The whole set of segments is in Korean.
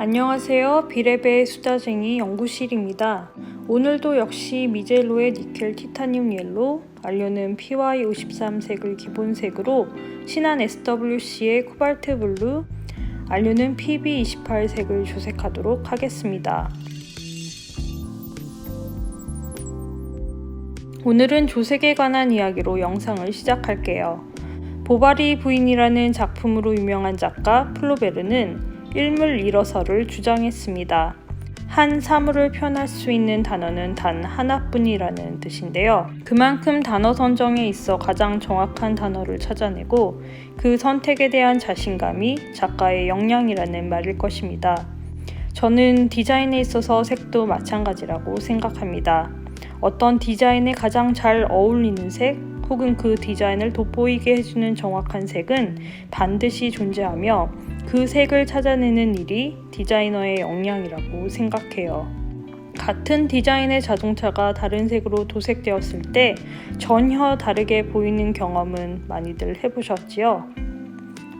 안녕하세요. 비레베의 수다쟁이 연구실입니다. 오늘도 역시 미젤로의 니켈 티타늄 옐로, 알료는 PY53 색을 기본색으로, 신한 SWC의 코발트 블루, 알료는 PB28 색을 조색하도록 하겠습니다. 오늘은 조색에 관한 이야기로 영상을 시작할게요. 보바리 부인이라는 작품으로 유명한 작가 플로베르는 일물 일어서를 주장했습니다. 한 사물을 표현할 수 있는 단어는 단 하나뿐이라는 뜻인데요. 그만큼 단어 선정에 있어 가장 정확한 단어를 찾아내고 그 선택에 대한 자신감이 작가의 역량이라는 말일 것입니다. 저는 디자인에 있어서 색도 마찬가지라고 생각합니다. 어떤 디자인에 가장 잘 어울리는 색 혹은 그 디자인을 돋보이게 해주는 정확한 색은 반드시 존재하며 그 색을 찾아내는 일이 디자이너의 역량이라고 생각해요. 같은 디자인의 자동차가 다른 색으로 도색되었을 때 전혀 다르게 보이는 경험은 많이들 해보셨지요?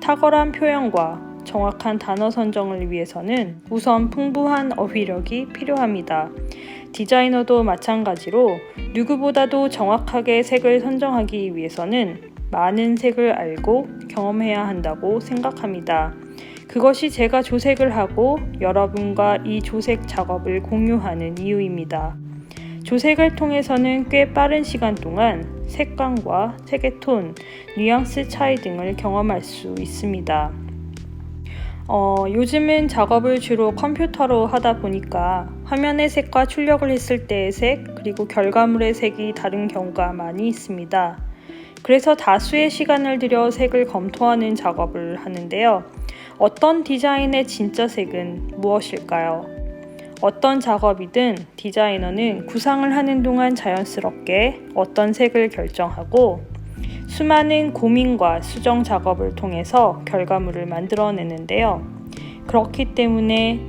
탁월한 표현과 정확한 단어 선정을 위해서는 우선 풍부한 어휘력이 필요합니다. 디자이너도 마찬가지로 누구보다도 정확하게 색을 선정하기 위해서는 많은 색을 알고 경험해야 한다고 생각합니다. 그것이 제가 조색을 하고 여러분과 이 조색 작업을 공유하는 이유입니다. 조색을 통해서는 꽤 빠른 시간 동안 색감과 색의 톤, 뉘앙스 차이 등을 경험할 수 있습니다. 어, 요즘은 작업을 주로 컴퓨터로 하다 보니까 화면의 색과 출력을 했을 때의 색, 그리고 결과물의 색이 다른 경우가 많이 있습니다. 그래서 다수의 시간을 들여 색을 검토하는 작업을 하는데요. 어떤 디자인의 진짜 색은 무엇일까요? 어떤 작업이든 디자이너는 구상을 하는 동안 자연스럽게 어떤 색을 결정하고 수많은 고민과 수정 작업을 통해서 결과물을 만들어내는데요. 그렇기 때문에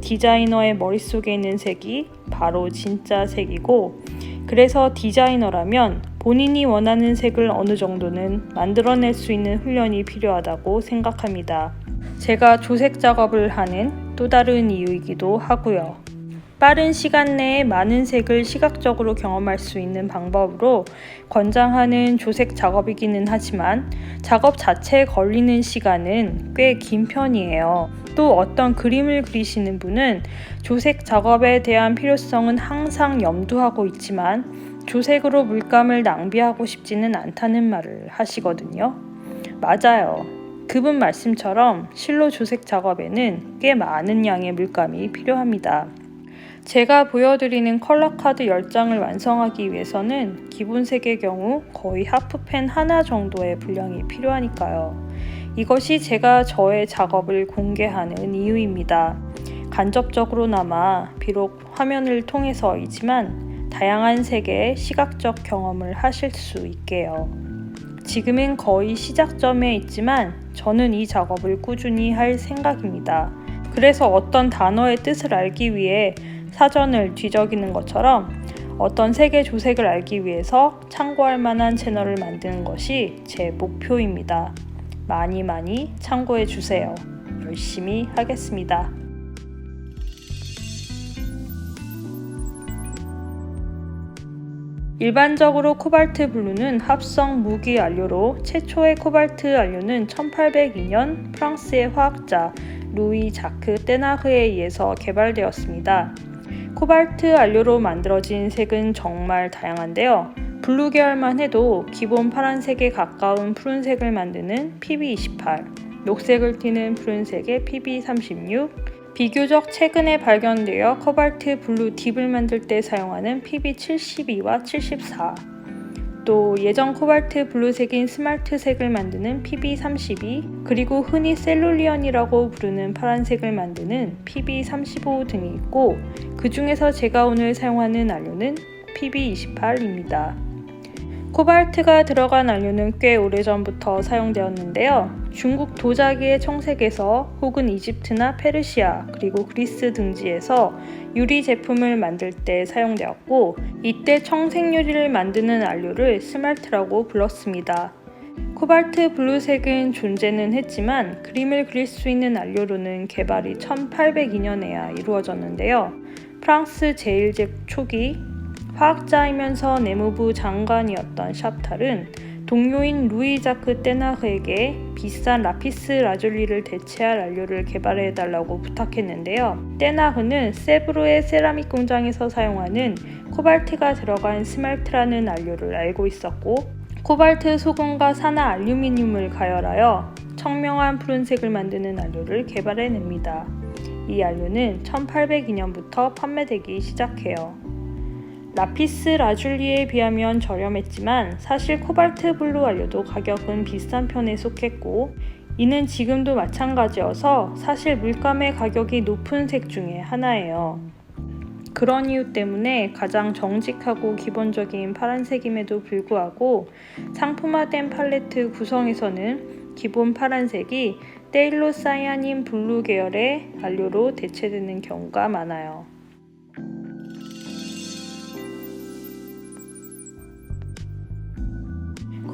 디자이너의 머릿속에 있는 색이 바로 진짜 색이고 그래서 디자이너라면 본인이 원하는 색을 어느 정도는 만들어낼 수 있는 훈련이 필요하다고 생각합니다. 제가 조색 작업을 하는 또 다른 이유이기도 하고요. 빠른 시간 내에 많은 색을 시각적으로 경험할 수 있는 방법으로 권장하는 조색 작업이기는 하지만 작업 자체에 걸리는 시간은 꽤 긴 편이에요. 또 어떤 그림을 그리시는 분은 조색 작업에 대한 필요성은 항상 염두하고 있지만 조색으로 물감을 낭비하고 싶지는 않다는 말을 하시거든요. 맞아요. 그분 말씀처럼 실로 조색 작업에는 꽤 많은 양의 물감이 필요합니다. 제가 보여드리는 컬러 카드 10장을 완성하기 위해서는 기본색의 경우 거의 하프펜 하나 정도의 분량이 필요하니까요. 이것이 제가 저의 작업을 공개하는 이유입니다. 간접적으로나마 비록 화면을 통해서이지만 다양한 색의 시각적 경험을 하실 수 있게요. 지금은 거의 시작점에 있지만 저는 이 작업을 꾸준히 할 생각입니다. 그래서 어떤 단어의 뜻을 알기 위해 사전을 뒤적이는 것처럼 어떤 색의 조색을 알기 위해서 참고할 만한 채널을 만드는 것이 제 목표입니다. 많이 많이 참고해 주세요. 열심히 하겠습니다. 일반적으로 코발트 블루는 합성 무기 안료로 최초의 코발트 안료는 1802년 프랑스의 화학자 루이 자크 떼나흐에 의해서 개발되었습니다. 코발트 안료로 만들어진 색은 정말 다양한데요. 블루 계열만 해도 기본 파란색에 가까운 푸른색을 만드는 PB28, 녹색을 띠는 푸른색의 PB36, 비교적 최근에 발견되어 코발트 블루 딥을 만들 때 사용하는 PB72와 74, 또 예전 코발트 블루색인 스마트색을 만드는 PB32, 그리고 흔히 셀룰리언이라고 부르는 파란색을 만드는 PB35 등이 있고 그 중에서 제가 오늘 사용하는 안료는 PB28입니다. 코발트가 들어간 안료는 꽤 오래전부터 사용되었는데요. 중국 도자기의 청색에서 혹은 이집트나 페르시아 그리고 그리스 등지에서 유리 제품을 만들 때 사용되었고 이때 청색 유리를 만드는 안료를 스멜트라고 불렀습니다. 코발트 블루색은 존재는 했지만 그림을 그릴 수 있는 안료로는 개발이 1802년에야 이루어졌는데요. 프랑스 제1제 초기 화학자이면서 내무부 장관이었던 샤프탈은 동료인 루이 자크 떼나흐에게 비싼 라피스 라줄리를 대체할 안료를 개발해 달라고 부탁했는데요. 떼나흐는 세브로의 세라믹 공장에서 사용하는 코발트가 들어간 스말트라는 안료를 알고 있었고 코발트 소금과 산화 알루미늄을 가열하여 청명한 푸른색을 만드는 안료를 개발해냅니다. 이 안료는 1802년부터 판매되기 시작해요. 라피스 라줄리에 비하면 저렴했지만 사실 코발트 블루 안료도 가격은 비싼 편에 속했고 이는 지금도 마찬가지여서 사실 물감의 가격이 높은 색 중에 하나예요. 그런 이유 때문에 가장 정직하고 기본적인 파란색임에도 불구하고 상품화된 팔레트 구성에서는 기본 파란색이 테일로 사이아닌 블루 계열의 안료로 대체되는 경우가 많아요.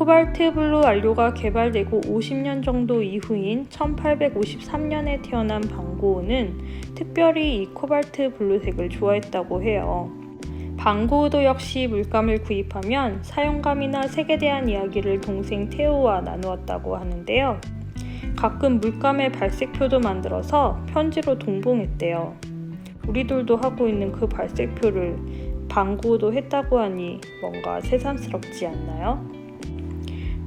코발트 블루 안료가 개발되고 50년 정도 이후인 1853년에 태어난 방고우는 특별히 이 코발트 블루색을 좋아했다고 해요. 방고우도 역시 물감을 구입하면 사용감이나 색에 대한 이야기를 동생 테오와 나누었다고 하는데요. 가끔 물감의 발색표도 만들어서 편지로 동봉했대요. 우리들도 하고 있는 그 발색표를 방고우도 했다고 하니 뭔가 새삼스럽지 않나요?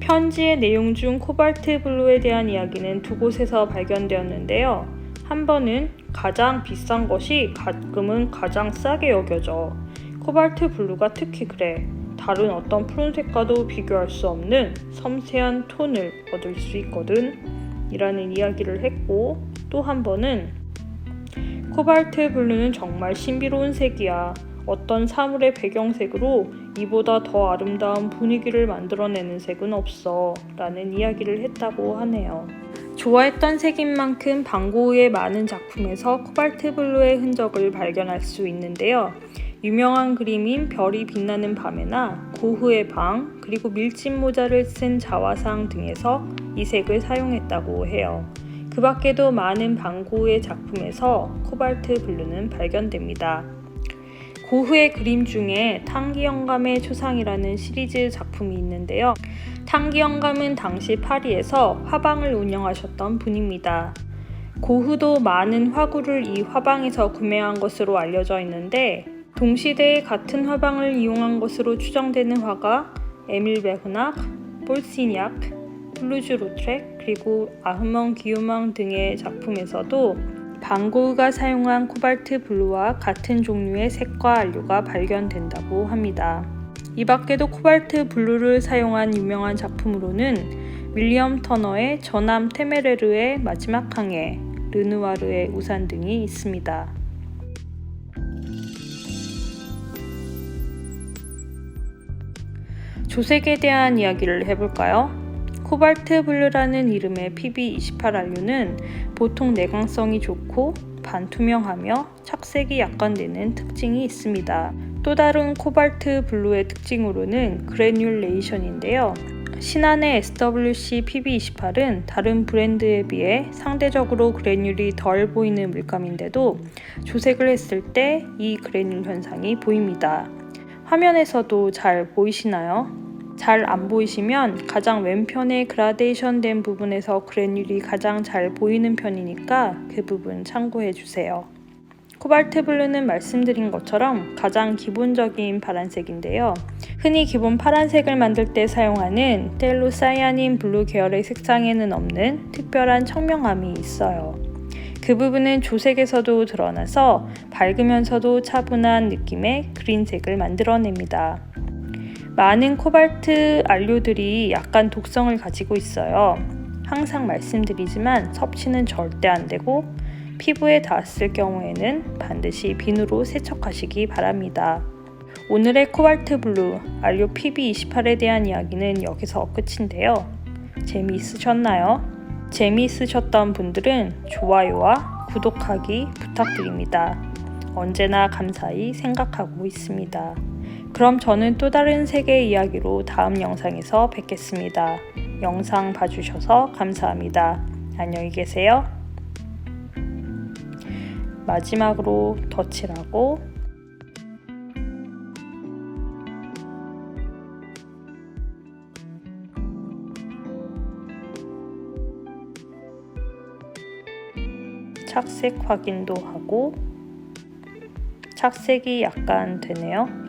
편지의 내용 중 코발트 블루에 대한 이야기는 두 곳에서 발견되었는데요. 한 번은 가장 비싼 것이 가끔은 가장 싸게 여겨져. 코발트 블루가 특히 그래. 다른 어떤 푸른색과도 비교할 수 없는 섬세한 톤을 얻을 수 있거든. 이라는 이야기를 했고 또 한 번은 코발트 블루는 정말 신비로운 색이야. 어떤 사물의 배경색으로 이보다 더 아름다운 분위기를 만들어내는 색은 없어 라는 이야기를 했다고 하네요. 좋아했던 색인 만큼 방고우의 많은 작품에서 코발트 블루의 흔적을 발견할 수 있는데요. 유명한 그림인 별이 빛나는 밤에나 고흐의 방, 그리고 밀짚 모자를 쓴 자화상 등에서 이 색을 사용했다고 해요. 그 밖에도 많은 방고우의 작품에서 코발트 블루는 발견됩니다. 고흐의 그림 중에 탕기 영감의 초상이라는 시리즈 작품이 있는데요. 탕기 영감은 당시 파리에서 화방을 운영하셨던 분입니다. 고흐도 많은 화구를 이 화방에서 구매한 것으로 알려져 있는데 동시대에 같은 화방을 이용한 것으로 추정되는 화가 에밀 베흐낙, 볼시니악, 플루즈 로트렉 그리고 아흐먼 기요망 등의 작품에서도 방고흐가 사용한 코발트 블루와 같은 종류의 색과 안료가 발견된다고 합니다. 이 밖에도 코발트 블루를 사용한 유명한 작품으로는 윌리엄 터너의 저남 테메레르의 마지막 항해, 르누아르의 우산 등이 있습니다. 조색에 대한 이야기를 해볼까요? 코발트 블루라는 이름의 PB28 안료는 보통 내광성이 좋고 반투명하며 착색이 약간 되는 특징이 있습니다. 또 다른 코발트 블루의 특징으로는 그래뉴레이션인데요. 신한의 SWC PB28은 다른 브랜드에 비해 상대적으로 그래뉴이 덜 보이는 물감인데도 조색을 했을 때 이 그래뉴 현상이 보입니다. 화면에서도 잘 보이시나요? 잘 안 보이시면 가장 왼편에 그라데이션 된 부분에서 그래뉴이 가장 잘 보이는 편이니까 그 부분 참고해 주세요. 코발트 블루는 말씀드린 것처럼 가장 기본적인 파란색인데요. 흔히 기본 파란색을 만들 때 사용하는 텔로 사이아닌 블루 계열의 색상에는 없는 특별한 청명함이 있어요. 그 부분은 조색에서도 드러나서 밝으면서도 차분한 느낌의 그린색을 만들어냅니다. 많은 코발트 안료들이 약간 독성을 가지고 있어요. 항상 말씀드리지만 섭취는 절대 안 되고 피부에 닿았을 경우에는 반드시 비누로 세척하시기 바랍니다. 오늘의 코발트 블루 안료 PB28에 대한 이야기는 여기서 끝인데요. 재미있으셨나요? 재미있으셨던 분들은 좋아요와 구독하기 부탁드립니다. 언제나 감사히 생각하고 있습니다. 그럼 저는 또 다른 세계 이야기로 다음 영상에서 뵙겠습니다. 영상 봐주셔서 감사합니다. 안녕히 계세요. 마지막으로 덧칠하고 착색 확인도 하고 착색이 약간 되네요.